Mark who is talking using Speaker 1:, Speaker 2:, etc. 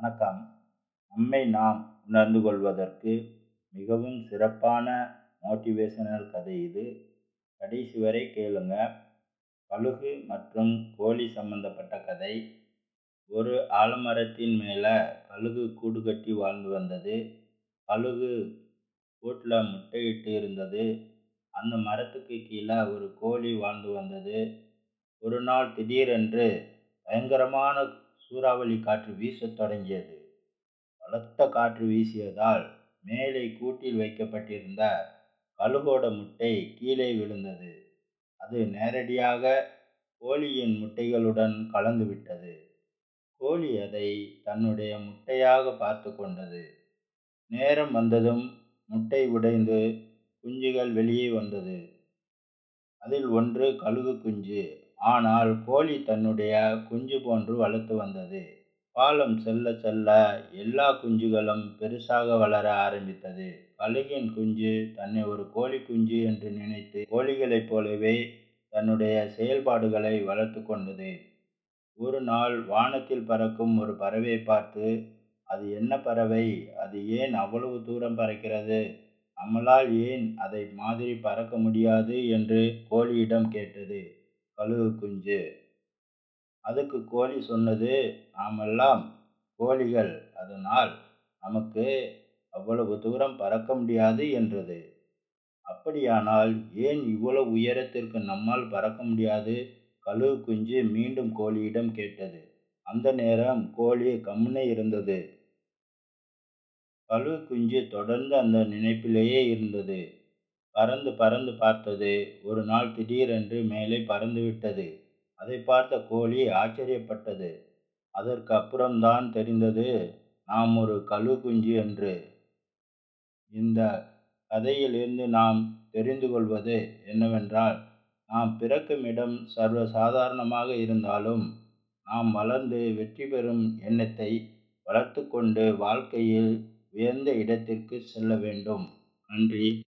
Speaker 1: வணக்கம். நம்மை நாம் உணர்ந்து கொள்வதற்கு மிகவும் சிறப்பான மோட்டிவேஷனல் கதை இது. கடைசி வரை கேளுங்க. பழுகு மற்றும் கோழி சம்பந்தப்பட்ட கதை. ஒரு ஆலமரத்தின் மேலே பழுகு கூடு கட்டி வாழ்ந்து வந்தது. பழுகு கூட்டில் முட்டையிட்டு இருந்தது. அந்த மரத்துக்கு கீழே ஒரு கோழி வாழ்ந்து வந்தது. ஒரு நாள் திடீரென்று பயங்கரமான சூறாவளி காற்று வீசத் தொடங்கியது. பலத்த காற்று வீசியதால் மேலே கூட்டில் வைக்கப்பட்டிருந்த கழுகோட முட்டை கீழே விழுந்தது. அது நேரடியாக கோழியின் முட்டைகளுடன் கலந்து விட்டது. கோழி அதை தன்னுடைய முட்டையாக பார்த்து கொண்டது. நேரம் வந்ததும் முட்டை உடைந்து குஞ்சுகள் வெளியே வந்தது. அதில் ஒன்று கழுகு குஞ்சு ஆனால் கோழி தன்னுடைய குஞ்சு போன்று வளர்த்து வந்தது. காலம் செல்ல செல்ல எல்லா குஞ்சுகளும் பெருசாக வளர ஆரம்பித்தது. பழுகின் குஞ்சு தன்னை ஒரு கோழி குஞ்சு என்று நினைத்து கோழிகளைப் போலவே தன்னுடைய செயல்பாடுகளை வளர்த்து கொண்டது. ஒரு நாள் வானத்தில் பறக்கும் ஒரு பறவையை பார்த்து அது என்ன பறவை? அது ஏன் அவ்வளவு தூரம் பறக்கிறது? நம்மளால் ஏன் அதை மாதிரி பறக்க முடியாது? என்று கோழியிடம் கேட்டது. கழுகு குஞ்சு அதுக்கு கோழி சொன்னது நாமெல்லாம் கோழிகள். அதனால் நமக்கு அவ்வளவு தூரம் பறக்க முடியாது என்றது. அப்படியானால் ஏன் இவ்வளவு உயரத்திற்கு நம்மால் பறக்க முடியாது? கழுகு குஞ்சு மீண்டும் கோழியிடம் கேட்டது. அந்த நேரம் கோழி கம்முனே இருந்தது. கழுகு குஞ்சு தொடர்ந்து அந்த நினைப்பிலேயே இருந்தது. பறந்து பறந்து பார்த்தது. ஒரு நாள் திடீரென்று மேலே பறந்து விட்டது. அதை பார்த்த கோழி ஆச்சரியப்பட்டது. அதற்கு அப்புறம்தான் தெரிந்தது. நாம் ஒரு கழு குஞ்சு என்று. இந்த கதையிலிருந்து நாம் தெரிந்து கொள்வது என்னவென்றால் நாம் பிறக்கும் இடம் சர்வ சாதாரணமாக இருந்தாலும் நாம் வளர்ந்து வெற்றி பெறும் எண்ணத்தை வளர்த்து கொண்டு வாழ்க்கையில் உயர்ந்த இடத்திற்கு செல்ல வேண்டும். நன்றி.